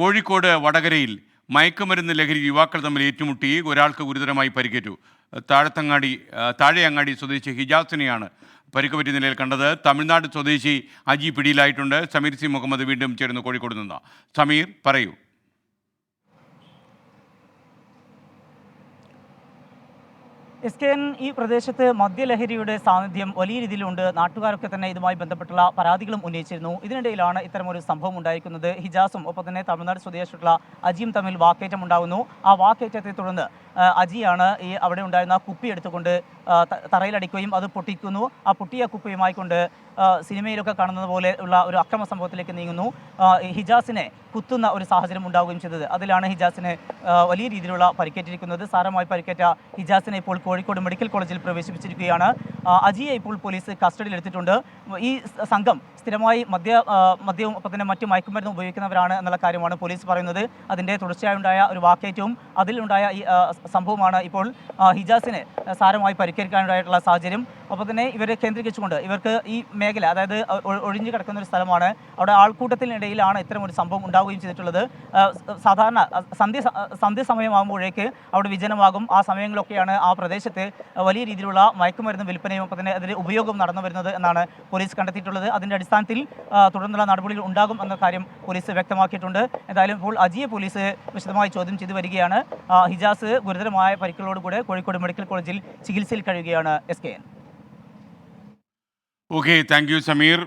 കോഴിക്കോട് വടകരയിൽ മയക്കുമരുന്ന് ലഹരി യുവാക്കൾ തമ്മിൽ ഏറ്റുമുട്ടി. ഒരാൾക്ക് ഗുരുതരമായി പരിക്കേറ്റു. താഴത്തങ്ങാടി താഴെയങ്ങാടി സ്വദേശി ഹിജാസിനെയാണ് പരിക്ക് പറ്റിയ നിലയിൽ കണ്ടത്. തമിഴ്നാട് സ്വദേശി അജി പിടിയിലായിട്ടുണ്ട്. സമീർ സി മുഹമ്മദ് വീണ്ടും ചേരുന്നു കോഴിക്കോട് നിന്ന്. സമീർ പറയൂ. എസ് കെ എൻ ഈ പ്രദേശത്ത് മദ്യലഹരിയുടെ സാന്നിധ്യം വലിയ രീതിയിലുണ്ട്. നാട്ടുകാരൊക്കെ തന്നെ ഇതുമായി ബന്ധപ്പെട്ടുള്ള പരാതികളും ഉന്നയിച്ചിരുന്നു. ഇതിനിടയിലാണ് ഇത്തരമൊരു സംഭവം ഉണ്ടായിരിക്കുന്നത്. ഹിജാസും ഒപ്പം തന്നെ തമിഴ്നാട് സ്വദേശിയുള്ള അജിയും തമ്മിൽ വാക്കേറ്റം ഉണ്ടാകുന്നു. ആ വാക്കേറ്റത്തെ തുടർന്ന് അജിയാണ് ഈ അവിടെ ഉണ്ടായിരുന്ന കുപ്പി എടുത്തുകൊണ്ട് തറയിലടിക്കുകയും അത് പൊട്ടിക്കുന്നു. ആ പൊട്ടിയ കുപ്പിയുമായി കൊണ്ട് സിനിമയിലൊക്കെ കാണുന്നത് പോലെ ഉള്ള ഒരു അക്രമ സംഭവത്തിലേക്ക് നീങ്ങുന്നു. ഹിജാസിനെ കുത്തുന്ന ഒരു സാഹചര്യം ഉണ്ടാവുകയും ചെയ്തത്. അതിലാണ് ഹിജാസിന് വലിയ രീതിയിലുള്ള പരിക്കേറ്റിരിക്കുന്നത്. സാരമായി പരിക്കേറ്റ ഹിജാസിനെ ഇപ്പോൾ കോഴിക്കോട് മെഡിക്കൽ കോളേജിൽ പ്രവേശിപ്പിച്ചിരിക്കുകയാണ്. അജിയെ ഇപ്പോൾ പോലീസ് കസ്റ്റഡിയിൽ എടുത്തിട്ടുണ്ട്. ഈ സംഘം സ്ഥിരമായി മദ്യ മദ്യവും ഒപ്പം തന്നെ മറ്റു മയക്കുമരുന്നും ഉപയോഗിക്കുന്നവരാണ് എന്നുള്ള കാര്യമാണ് പോലീസ് പറയുന്നത്. അതിന്റെ തുടർച്ചയായുണ്ടായ ഒരു വാക്കേറ്റവും അതിലുണ്ടായ ഈ സംഭവമാണ് ഇപ്പോൾ ഹിജാസിനെ സാരമായി പരിക്കേൽക്കാനുണ്ടായിട്ടുള്ള സാഹചര്യം. ഒപ്പം തന്നെ ഇവരെ കേന്ദ്രീകരിച്ചുകൊണ്ട് ഇവർക്ക് ഈ മേഖല അതായത് ഒഴിഞ്ഞു കിടക്കുന്ന ഒരു സ്ഥലമാണ്. അവിടെ ആൾക്കൂട്ടത്തിനിടയിലാണ് ഇത്തരം ഒരു സംഭവം ഉണ്ടാവുകയും ചെയ്തിട്ടുള്ളത്. സാധാരണ സന്ധ്യ സന്ധ്യ സമയമാകുമ്പോഴേക്ക് അവിടെ വിജനമാകും. ആ സമയങ്ങളൊക്കെയാണ് ആ പ്രദേശത്ത് വലിയ രീതിയിലുള്ള മയക്കുമരുന്ന് വിൽപ്പനയും ഒപ്പം തന്നെ അതിന്റെ ഉപയോഗം നടന്നു വരുന്നത് എന്നാണ് പോലീസ് കണ്ടെത്തിയിട്ടുള്ളത്. അതിന്റെ അടിസ്ഥാനത്തിൽ തുടർന്നുള്ള നടപടികൾ ഉണ്ടാകും എന്ന കാര്യം പോലീസ് വ്യക്തമാക്കിയിട്ടുണ്ട്. എന്തായാലും ഇപ്പോൾ അജിയെ പോലീസ് വിശദമായി ചോദ്യം ചെയ്തു വരികയാണ്. ഹിജാസ് ഗുരുതരമായ പരിക്കുകളോടുകൂടെ കോഴിക്കോട് മെഡിക്കൽ കോളേജിൽ ചികിത്സയിൽ കഴിയുകയാണ് S K N. Okay thank you Sameer